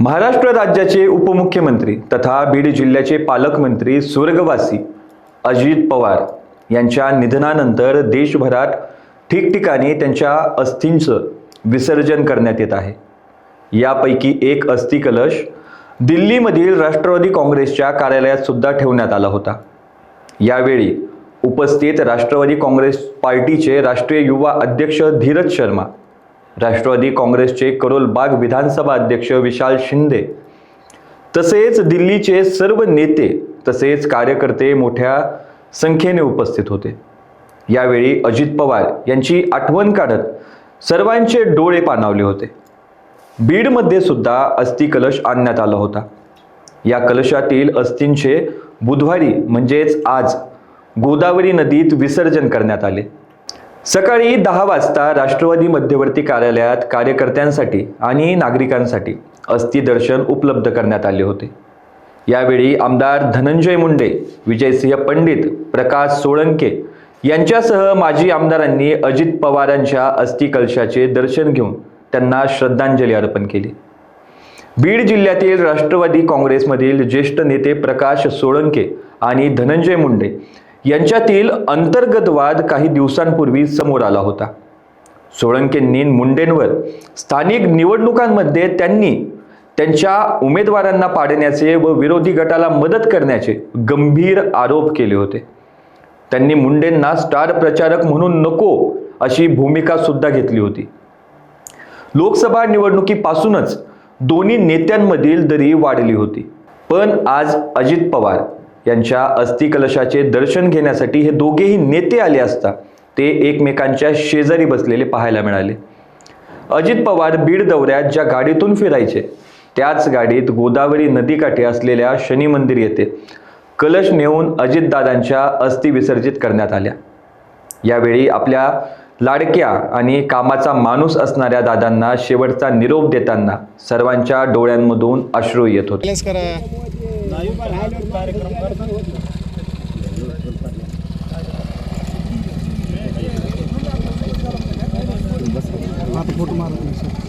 महाराष्ट्र राज्याचे उपमुख्यमंत्री तथा बीड जिल्ह्याचे पालकमंत्री स्वर्गवासी अजित पवार यांच्या निधनानंतर देशभरात ठिकठिकाणी त्यांच्या अस्थींचं विसर्जन करण्यात येत आहे. यापैकी एक अस्थि कलश दिल्लीमधील राष्ट्रवादी काँग्रेसच्या कार्यालयात सुद्धा ठेवण्यात आला होता. यावेळी उपस्थित राष्ट्रवादी काँग्रेस पार्टीचे राष्ट्रीय युवा अध्यक्ष धीरज शर्मा राष्ट्रवादी काँग्रेसचे करोलबाग विधानसभा अध्यक्ष विशाल शिंदे. तसेच दिल्लीचे सर्व नेते तसेच कार्यकर्ते मोठ्या संख्येने उपस्थित होते. यावेळी अजित पवार यांची आठवण काढत सर्वांचे डोळे पाणावले होते. बीडमध्ये सुद्धा अस्थि कलश आणण्यात आला होता. या कलशातील अस्थींचे बुधवारी म्हणजेच आज गोदावरी नदीत विसर्जन करण्यात आले. सकाळी दहा वाजता राष्ट्रवादी मध्यवर्ती कार्यालयात कार्यकर्त्यांसाठी आणि नागरिकांसाठी अस्थिदर्शन उपलब्ध करण्यात आले होते. यावेळी आमदार धनंजय मुंडे विजयसिंह पंडित प्रकाश सोळंके यांच्यासह माजी आमदारांनी अजित पवारांच्या अस्थिकलशाचे दर्शन घेऊन त्यांना श्रद्धांजली अर्पण केली. बीड जिल्ह्यातील राष्ट्रवादी काँग्रेसमधील ज्येष्ठ नेते प्रकाश सोळंके आणि धनंजय मुंडे यांच्यातील अंतर्गत वाद काही दिवसांपूर्वी समोर आला होता. सोळंकेंनी मुंडेंवर स्थानिक निवडणुकांमध्ये त्यांनी त्यांच्या उमेदवारांना पाडण्याचे व विरोधी गटाला मदत करण्याचे गंभीर आरोप केले होते. त्यांनी मुंडेंना स्टार प्रचारक म्हणून नको अशी भूमिका सुद्धा घेतली होती. लोकसभा निवडणुकीपासूनच दोन्ही नेत्यांमधील दरी वाढली होती. पण आज अजित पवार यांच्या अस्थिकलशाचे दर्शन घेण्यासाठी हे दोघेही नेते आले असता ते एकमेकांच्या शेजारी बसलेले पाहायला मिळाले. अजित पवार बीड दौऱ्यात ज्या गाडीतून फिरायचे त्याच गाडीत गोदावरी नदीकाठी असलेल्या शनी मंदिर येथे कलश नेऊन अजितदादांच्या अस्थि विसर्जित करण्यात आल्या. यावेळी आपल्या लाडक्या आणि कामाचा माणूस असणाऱ्या दादांना शेवटचा निरोप देताना सर्वांच्या डोळ्यांमधून अश्रू येत होते. कार्यक्रम करतो. फोटो मारा सर